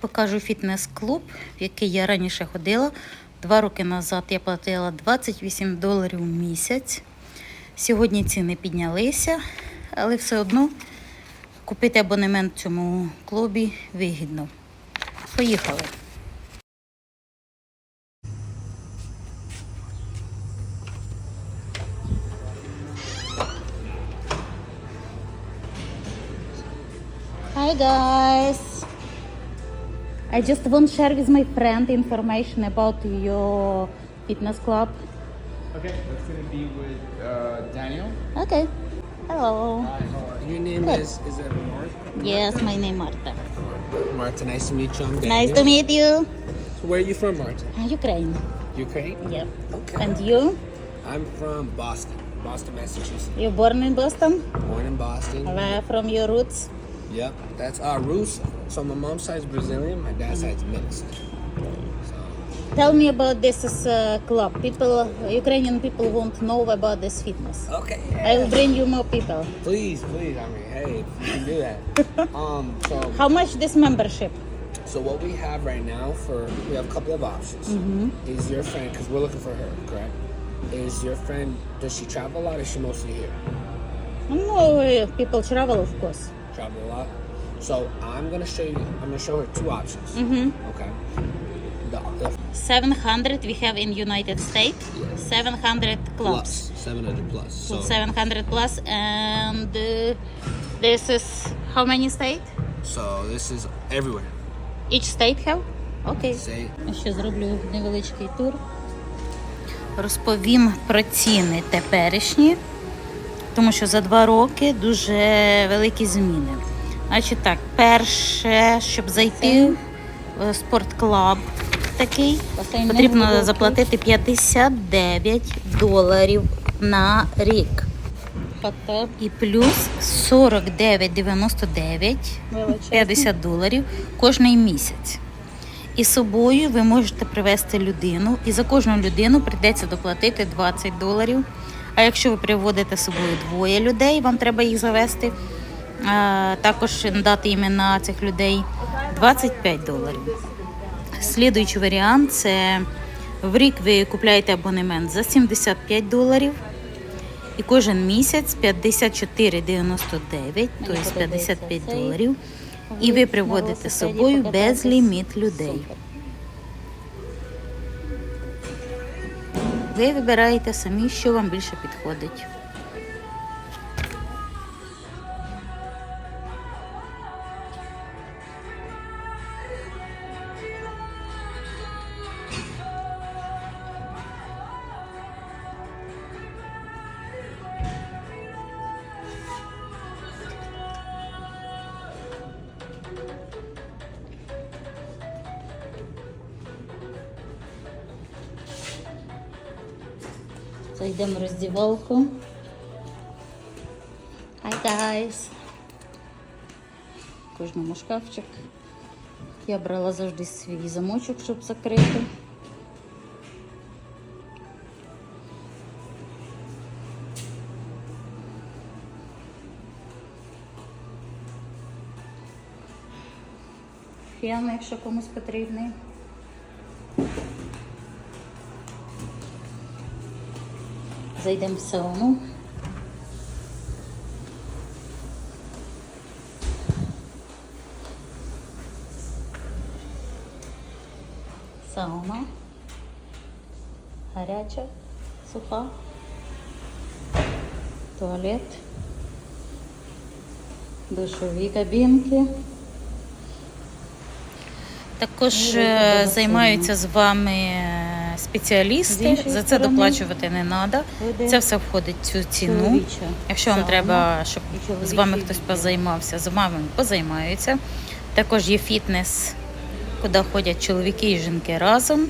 Покажу фітнес-клуб, в який я раніше ходила. Два роки назад я платила 28 доларів в місяць. Сьогодні ціни піднялися, але все одно купити абонемент в цьому клубі вигідно. Поїхали. Hi guys. I just want to share with my friend information about your fitness club. Okay, that's gonna be with uh, Daniel. Okay. Hello. Your name Good. is is it Mark? Yes, my name Marta. Marta, nice to meet you. I'm Daniel. Nice to meet you. So where are you from, Marta? Ukraine. Ukraine. Yep. Okay. And you? I'm from Boston, Boston, Massachusetts. You're born in Boston? Born in Boston. Where from your roots? Yep. That's uh Rus. So my mom's side's Brazilian, my dad's side's mixed. Tell me about this uh, club. People, Ukrainian people won't know about this fitness. okay. I will bring you more people. Please, please. I mean, hey, you can do that. um. So How much this membership? so what we have right now for we have a couple of options. Is your friend because we're looking for her, correct? Is your friend does she travel a lot? Or is she mostly here? No, uh, people travel, of course. Travel a lot. So I'm gonna show you. I'm gonna show her two options. Mm-hmm. Okay. The, the 700 we have in United States. 700 clubs. plus 700 plus. So 700 plus and uh, this is how many state? so this is everywhere. Each state have? Окей. Say Ще зроблю невеличкий тур. Розповім про ціни теперішні, тому що за два роки дуже великі зміни. Значить так, перше, щоб зайти в спортклуб такий, потрібно заплатити 59 доларів на рік. І плюс 49,99 50 доларів кожний місяць. І з собою ви можете привезти людину, і за кожну людину прийдеться доплатити 20 доларів. А якщо ви приводите з собою двоє людей, вам треба їх завести, також дати імена цих людей 25 доларів. Слідуючий варіант це в рік ви купляєте абонемент за 75 доларів. І кожен місяць 54,99, тобто 55 доларів. І ви приводите з собою безліміт людей. Ви вибираєте самі, що вам більше підходить. Зайдемо в роздівалку. Hi guys. Кожному шкафчик. Я брала завжди свій замочок, щоб закрити. Фен, якщо комусь потрібний. Зайдемо в сауну. Сауна. Гаряча, суха. Туалет. Душові кабінки. Також е, займаються з вами е, спеціалісти. За це доплачувати не треба. Це все входить в цю ціну. Якщо вам треба, щоб з вами хтось позаймався, з вами позаймаються. Також є фітнес, куди ходять чоловіки і жінки разом.